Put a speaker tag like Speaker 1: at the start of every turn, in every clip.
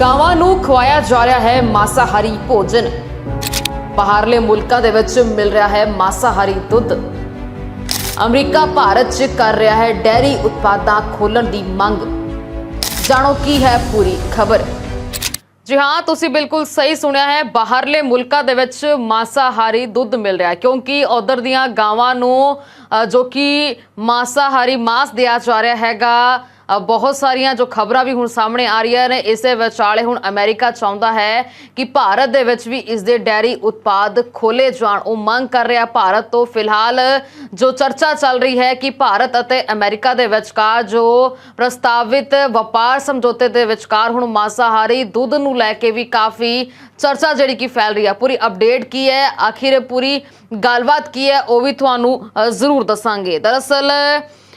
Speaker 1: ਗਾਵਾਂ ਨੂੰ ਖਵਾਇਆ ਜਾ ਰਿਹਾ ਹੈ ਮਾਸਾਹਾਰੀ ਭੋਜਨ। ਬਾਹਰਲੇ ਮੁਲਕਾਂ ਦੇ ਵਿੱਚ ਮਿਲ ਰਿਹਾ ਹੈ ਮਾਸਾਹਾਰੀ ਦੁੱਧ। ਅਮਰੀਕਾ ਭਾਰਤ 'ਚ ਕਰ ਰਿਹਾ ਹੈ ਡੈਰੀ ਉਤਪਾਦਾਂ ਖੋਲਣ ਦੀ ਮੰਗ। ਜਾਣੋ ਕੀ ਹੈ ਪੂਰੀ ਖਬਰ? ਜੀ ਹਾਂ ਤੁਸੀਂ ਬਿਲਕੁਲ ਸਹੀ ਸੁਣਿਆ ਹੈ ਬਾਹਰਲੇ ਮੁਲਕਾਂ ਦੇ ਵਿੱਚ ਮਾਸਾਹਾਰੀ ਦੁੱਧ ਮਿਲ ਰਿਹਾ ਹੈ ਕਿਉਂਕਿ ਉਧਰ ਦੀਆਂ ਗਾਵਾਂ ਨੂੰ ਅ, ਜੋ ਕਿ ਮਾਸਾਹਾਰੀ ਮਾਸ ਦਿਆ ਜਾ ਰਿਹਾ ਹੈਗਾ ਬਹੁਤ ਸਾਰੀਆਂ ਜੋ ਖਬਰਾਂ ਵੀ ਹੁਣ ਸਾਹਮਣੇ ਆ ਰਹੀਆਂ ਨੇ, ਇਸੇ ਵਿਚਾਲੇ ਹੁਣ ਅਮਰੀਕਾ ਚਾਹੁੰਦਾ ਹੈ ਕਿ ਭਾਰਤ ਦੇ ਵਿੱਚ ਵੀ ਇਸ ਦੇ ਡੈਰੀ ਉਤਪਾਦ ਖੋਲੇ ਜਾਣ। ਉਹ ਮੰਗ ਕਰ ਰਿਹਾ ਭਾਰਤ ਤੋਂ ਫਿਲਹਾਲ ਜੋ ਚਰਚਾ ਚੱਲ ਰਹੀ ਹੈ ਕਿ ਭਾਰਤ ਅਤੇ ਅਮਰੀਕਾ ਦੇ ਵਿਚਕਾਰ ਜੋ ਪ੍ਰਸਤਾਵਿਤ ਵਪਾਰ ਸਮਝੌਤੇ ਦੇ ਵਿਚਕਾਰ ਹੁਣ ਮਾਸਾਹਾਰੀ ਦੁੱਧ ਨੂੰ ਲੈ ਕੇ ਵੀ ਕਾਫੀ ਚਰਚਾ ਜਿਹੜੀ ਕਿ ਫੈਲ ਰਹੀ ਹੈ ਪੂਰੀ ਅਪਡੇਟ ਕੀ ਹੈ? ਆਖਿਰ ਪੂਰੀ ਗੱਲਬਾਤ ਕੀ ਹੈ? ਉਹ ਵੀ ਤੁਹਾਨੂੰ ਜ਼ਰੂਰ ਦੱਸਾਂਗੇ। ਦਰਅਸਲ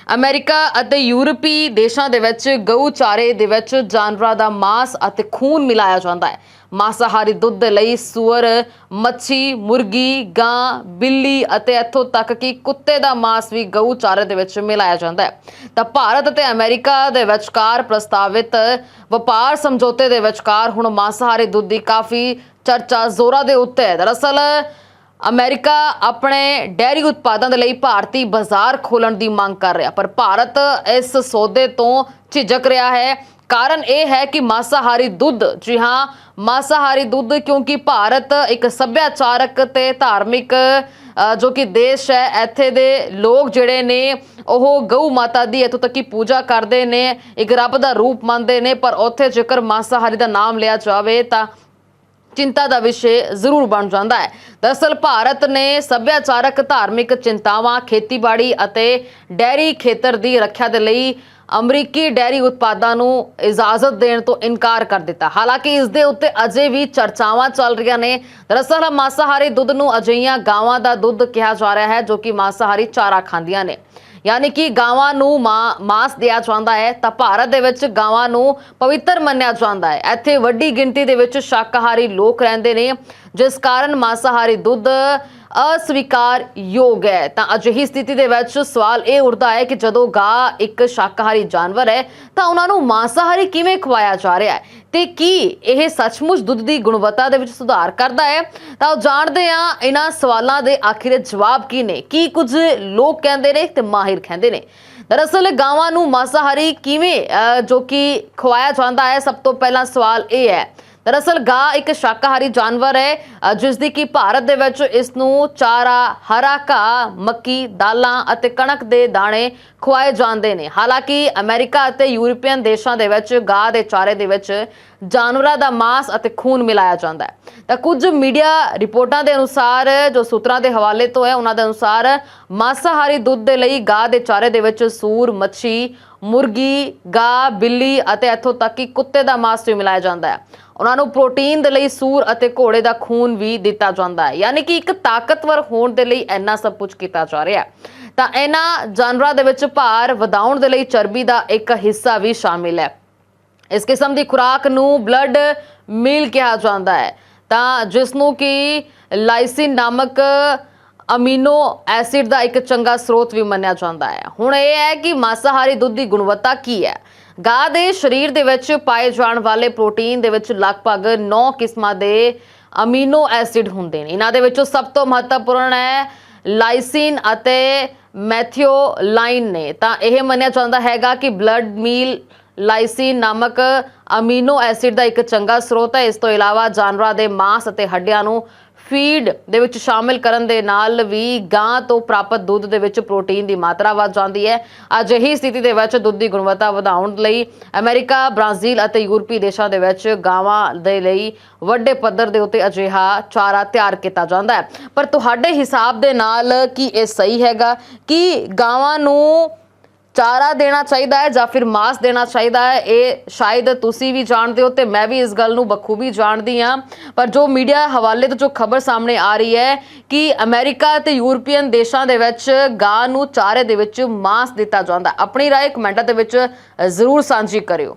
Speaker 1: ਅਮਰੀਕਾ ਅਤੇ ਯੂਰਪੀ ਦੇਸ਼ਾਂ ਦੇ ਵਿੱਚ ਗਊ ਚਾਰੇ ਦੇ ਵਿੱਚ ਜਾਨਵਰਾਂ ਦਾ ਮਾਸ ਅਤੇ ਖੂਨ ਮਿਲਾਇਆ ਜਾਂਦਾ ਹੈ। ਮਾਸਾਹਾਰੀ ਦੁੱਧ ਦੇ ਲਈ ਸੂਅਰ, ਮੱਛੀ, ਮੁਰਗੀ, ਗਾਂ, ਬਿੱਲੀ ਅਤੇ ਇੱਥੋਂ ਤੱਕ ਕਿ ਕੁੱਤੇ ਦਾ ਮਾਸ ਵੀ ਗਊ ਚਾਰੇ ਦੇ ਵਿੱਚ ਮਿਲਾਇਆ ਜਾਂਦਾ ਹੈ। ਤਾਂ ਭਾਰਤ ਅਤੇ ਅਮਰੀਕਾ ਦੇ ਵਿਚਕਾਰ ਪ੍ਰਸਤਾਵਿਤ ਵਪਾਰ ਸਮਝੌਤੇ ਦੇ ਵਿਚਕਾਰ ਹੁਣ ਮਾਸਾਹਾਰੀ ਦੁੱਧ ਦੀ ਕਾਫੀ ਚਰਚਾ ਜ਼ੋਰਾਂ ਦੇ ਉੱਤੇ ਹੈ। ਦਰਅਸਲ ਅਮਰੀਕਾ ਆਪਣੇ ਡੈਰੀ ਉਤਪਾਦਾਂ ਦੇ ਲਈ ਭਾਰਤੀ ਬਾਜ਼ਾਰ ਖੋਲਣ ਦੀ ਮੰਗ ਕਰ ਰਿਹਾ, ਪਰ ਭਾਰਤ ਇਸ ਸੌਦੇ ਤੋਂ ਝਿਜਕ ਰਿਹਾ ਹੈ। ਕਾਰਨ ਇਹ ਹੈ ਕਿ ਮਾਸਾਹਾਰੀ ਦੁੱਧ, ਜੀ ਹਾਂ, ਮਾਸਾਹਾਰੀ ਦੁੱਧ ਕਿਉਂਕਿ ਭਾਰਤ ਇੱਕ ਸੱਭਿਆਚਾਰਕ ਤੇ ਧਾਰਮਿਕ ਜੋ ਕਿ ਦੇਸ਼ ਹੈ, ਇੱਥੇ ਦੇ ਲੋਕ ਜਿਹੜੇ ਨੇ, ਉਹ ਗਊ ਮਾਤਾ ਦੀ ਇੱਥੋਂ ਤੱਕ ਕਿ ਪੂਜਾ ਕਰਦੇ ਨੇ, ਇੱਕ ਰੱਬ ਦਾ ਰੂਪ ਮੰਨਦੇ ਨੇ, ਪਰ ਉੱਥੇ ਜੇਕਰ ਮਾਸਾਹਾਰੀ ਦਾ ਨਾਮ ਲਿਆ ਜਾਵੇ ਤਾਂ ਚਿੰਤਾ ਦਾ ਵਿਸ਼ੇ ਜ਼ਰੂਰ ਬਣ ਜਾਂਦਾ ਹੈ। ਦਰਅਸਲ ਭਾਰਤ ਨੇ ਸੱਭਿਆਚਾਰਕ ਧਾਰਮਿਕ ਚਿੰਤਾਵਾਂ, ਖੇਤੀਬਾੜੀ ਅਤੇ ਡੈਰੀ ਖੇਤਰ ਦੀ ਰੱਖਿਆ ਦੇ ਲਈ ਅਮਰੀਕੀ ਡੈਰੀ ਉਤਪਾਦਾਂ ਨੂੰ ਇਜਾਜ਼ਤ ਦੇਣ ਤੋਂ ਇਨਕਾਰ ਕਰ ਦਿੱਤਾ। ਹਾਲਾਂਕਿ ਇਸ ਦੇ ਉੱਤੇ ਅਜੇ ਵੀ ਚਰਚਾਵਾਂ ਚੱਲ ਰਹੀਆਂ ਨੇ। ਦਰਅਸਲ ਮਾਸਾਹਾਰੀ ਦੁੱਧ ਨੂੰ ਅਜਿਹੀਆਂ ਗਾਵਾਂ ਦਾ ਦੁੱਧ ਕਿਹਾ ਜਾ ਰਿਹਾ ਹੈ ਜੋ ਕਿ ਮਾਸਾਹਾਰੀ ਚਾਰਾ ਖਾਂਦੀਆਂ ਨੇ। ਯਾਨੀ ਕਿ ਗਾਵਾਂ ਨੂੰ ਮਾ- ਮਾਸ ਦਿਆ ਜਾਂਦਾ ਹੈ, ਤਾਂ ਭਾਰਤ ਦੇ ਵਿੱਚ ਗਾਵਾਂ ਨੂੰ ਪਵਿੱਤਰ ਮੰਨਿਆ ਜਾਂਦਾ ਹੈ। ਇੱਥੇ ਵੱਡੀ ਗਿਣਤੀ ਦੇ ਵਿੱਚ ਸ਼ਾਕਾਹਾਰੀ ਲੋਕ ਰਹਿੰਦੇ ਨੇ, ਜਿਸ ਕਾਰਨ ਮਾਸਾਹਾਰੀ ਦੁੱਧ ਅਸਵੀਕਾਰ ਯੋਗ ਹੈ। ਤਾਂ ਅਜਿਹੀ ਸਥਿਤੀ ਦੇ ਵਿੱਚ ਸਵਾਲ ਇਹ ਉੱਠਦਾ ਹੈ ਕਿ ਜਦੋਂ ਗਾਂ ਇੱਕ ਸ਼ਾਕਾਹਾਰੀ ਜਾਨਵਰ ਹੈ ਤਾਂ ਉਹਨਾਂ ਨੂੰ ਮਾਸਾਹਾਰੀ ਕਿਵੇਂ ਖਵਾਇਆ ਜਾ ਰਿਹਾ ਹੈ? ਤੇ ਕੀ ਇਹ ਸੱਚਮੁੱਚ ਦੁੱਧ ਦੀ ਗੁਣਵੱਤਾ ਦੇ ਵਿੱਚ ਸੁਧਾਰ ਕਰਦਾ ਹੈ? ਤਾਂ ਉਹ ਜਾਣਦੇ ਆ ਇਹਨਾਂ ਸਵਾਲਾਂ ਦੇ ਆਖਿਰ ਜਵਾਬ ਕੀ ਨੇ। ਕੀ ਕੁਝ ਲੋਕ ਕਹਿੰਦੇ ਨੇ ਤੇ ਮਾਹਿਰ ਕਹਿੰਦੇ ਨੇ। ਦਰਅਸਲ ਗਾਵਾਂ ਨੂੰ ਮਾਸਾਹਾਰੀ ਕਿਵੇਂ ਅਹ, ਜੋ ਕਿ ਖਵਾਇਆ ਜਾਂਦਾ ਹੈ ਸਭ ਤੋਂ ਪਹਿਲਾ ਸਵਾਲ ਇਹ ਹੈ ਦਰਅਸਲ ਗਾਂ ਇੱਕ ਸ਼ਾਕਾਹਾਰੀ ਜਾਨਵਰ ਹੈ ਅ, ਜਿਸ ਦੀ ਕਿ ਭਾਰਤ ਦੇ ਵਿੱਚ ਇਸ ਨੂੰ ਚਾਰਾ ਹਰਾ ਘਾਹ ਮੱਕੀ ਦਾਲਾਂ ਅਤੇ ਕਣਕ ਦੇ ਦਾਣੇ ਖਵਾਏ ਜਾਂਦੇ ਨੇ। ਹਾਲਾਂਕਿ ਅਮਰੀਕਾ ਅਤੇ ਯੂਰਪੀਅਨ ਦੇਸ਼ਾਂ ਦੇ ਵਿੱਚ ਗਾਂ ਦੇ ਚਾਰੇ ਦੇ ਵਿੱਚ ਜਾਨਵਰਾਂ ਦਾ ਮਾਸ ਅਤੇ ਖੂਨ ਮਿਲਾਇਆ ਜਾਂਦਾ ਹੈ। ਤਾਂ ਕੁਝ ਮੀਡੀਆ ਰਿਪੋਰਟਾਂ ਦੇ ਅਨੁਸਾਰ ਜੋ ਸੂਤਰਾਂ ਦੇ ਹਵਾਲੇ ਤੋਂ ਹੈ ਉਹਨਾਂ ਦੇ ਅਨੁਸਾਰ ਮਾਸਾਹਾਰੀ ਦੁੱਧ ਦੇ ਲਈ ਗਾਂ ਦੇ ਚਾਰੇ ਦੇ ਵਿੱਚ ਸੂਰ ਮੱਛੀ ਮੁਰਗੀ, ਗਾਂ, ਬਿੱਲੀ ਅਤੇ ਇੱਥੋਂ ਤੱਕ ਕਿ ਕੁੱਤੇ ਦਾ ਮਾਸ ਵੀ ਮਿਲਾਇਆ ਜਾਂਦਾ ਹੈ। ਉਹਨਾਂ ਨੂੰ ਪ੍ਰੋਟੀਨ ਦੇ ਲਈ ਸੂਰ ਅਤੇ ਘੋੜੇ ਦਾ ਖੂਨ ਵੀ ਦਿੱਤਾ ਜਾਂਦਾ ਹੈ। ਯਾਨੀ ਕਿ ਇੱਕ ਤਾਕਤਵਰ ਹੋਣ ਦੇ ਲਈ ਇੰਨਾ ਸਭ ਕੁਝ ਕੀਤਾ ਜਾ ਰਿਹਾ ਹੈ। ਤਾਂ ਇਹਨਾਂ ਜਾਨਵਰਾਂ ਦੇ ਵਿੱਚ ਭਾਰ ਵਧਾਉਣ ਦੇ ਲਈ ਚਰਬੀ ਦਾ ਇੱਕ ਹਿੱਸਾ ਵੀ ਸ਼ਾਮਿਲ ਹੈ। ਇਸ ਕਿਸਮ ਦੀ ਖੁਰਾਕ ਨੂੰ ਬਲੱਡ ਮੀਲ ਕਿਹਾ ਜਾਂਦਾ ਹੈ। ਤਾਂ ਜਿਸ ਨੂੰ ਕਿ ਲਾਈਸਿਨ ਨਾਮਕ ਅਮੀਨੋ ਐਸਿਡ ਦਾ ਇੱਕ ਚੰਗਾ ਸਰੋਤ ਵੀ ਮੰਨਿਆ ਜਾਂਦਾ ਹੈ। ਹੁਣ ਇਹ ਹੈ ਕਿ ਮਾਸਾਹਾਰੀ ਦੁੱਧ ਦੀ ਗੁਣਵੱਤਾ ਕੀ ਹੈ? ਗਾਂ ਦੇ ਸਰੀਰ ਦੇ ਵਿੱਚ ਪਾਏ ਜਾਣ ਵਾਲੇ ਪ੍ਰੋਟੀਨ ਦੇ ਵਿੱਚ ਲਗਭਗ 9 ਕਿਸਮਾਂ ਦੇ ਅਮੀਨੋ ਐਸਿਡ ਹੁੰਦੇ ਨੇ। ਇਹਨਾਂ ਦੇ ਵਿੱਚੋਂ ਸਭ ਤੋਂ ਮਹੱਤਵਪੂਰਨ ਹੈ ਲਾਈਸਿਨ ਅਤੇ ਮੈਥਿਓਲਾਈਨ ਨੇ। ਤਾਂ ਇਹ ਮੰਨਿਆ ਜਾਂਦਾ ਹੈਗਾ ਕਿ ਬਲੱਡ ਮੀਲ ਲਾਈਸਿਨ ਨਾਮਕ ਅਮੀਨੋ ਐਸਿਡ ਦਾ ਇੱਕ ਚੰਗਾ ਸਰੋਤ ਹੈ। ਇਸ ਤੋਂ ਇਲਾਵਾ ਜਾਨਵਰਾਂ ਦੇ ਮਾਸ ਅਤੇ ਹੱਡੀਆਂ ਨੂੰ ਫੀਡ ਦੇ ਵਿੱਚ ਸ਼ਾਮਿਲ ਕਰਨ ਦੇ ਨਾਲ ਵੀ ਗਾਂ ਤੋਂ ਪ੍ਰਾਪਤ ਦੁੱਧ ਦੇ ਵਿੱਚ ਪ੍ਰੋਟੀਨ ਦੀ ਮਾਤਰਾ ਵੱਧ ਜਾਂਦੀ ਹੈ। ਅਜਿਹੀ ਸਥਿਤੀ ਦੇ ਵਿੱਚ ਦੁੱਧ ਦੀ ਗੁਣਵੱਤਾ ਵਧਾਉਣ ਲਈ ਅਮਰੀਕਾ, ਬ੍ਰਾਜ਼ੀਲ ਅਤੇ ਯੂਰਪੀ ਦੇਸ਼ਾਂ ਦੇ ਵਿੱਚ ਗਾਵਾਂ ਦੇ ਲਈ ਵੱਡੇ ਪੱਧਰ ਦੇ ਉੱਤੇ ਅਜਿਹਾ ਚਾਰਾ ਤਿਆਰ ਕੀਤਾ ਜਾਂਦਾ ਹੈ। ਪਰ ਤੁਹਾਡੇ ਹਿਸਾਬ ਦੇ ਨਾਲ ਕੀ ਇਹ ਸਹੀ ਹੈਗਾ? ਕਿ ਗਾਵਾਂ ਨੂੰ ਚਾਰਾ ਦੇਣਾ ਚਾਹੀਦਾ ਹੈ ਜਾਂ ਫਿਰ ਮਾਸ ਦੇਣਾ ਚਾਹੀਦਾ ਹੈ ਇਹ ਸ਼ਾਇਦ ਤੁਸੀਂ ਵੀ ਜਾਣਦੇ ਹੋ ਤੇ ਮੈਂ ਵੀ ਇਸ ਗੱਲ ਨੂੰ ਬਖੂਬੀ ਜਾਣਦੀ ਹਾਂ ਪਰ ਜੋ ਮੀਡੀਆ ਹਵਾਲੇ ਤੋਂ ਜੋ ਖਬਰ ਸਾਹਮਣੇ ਆ ਰਹੀ ਹੈ ਕਿ ਅਮਰੀਕਾ ਤੇ ਯੂਰਪੀਅਨ ਦੇਸ਼ਾਂ ਦੇ ਵਿੱਚ ਗਾਂ ਨੂੰ ਚਾਰੇ ਦੇ ਵਿੱਚ ਮਾਸ ਦਿੱਤਾ ਜਾਂਦਾ ਹੈ। ਆਪਣੀ رائے ਕਮੈਂਟਾਂ ਦੇ ਵਿੱਚ ਜ਼ਰੂਰ ਸਾਂਝੀ ਕਰਿਓ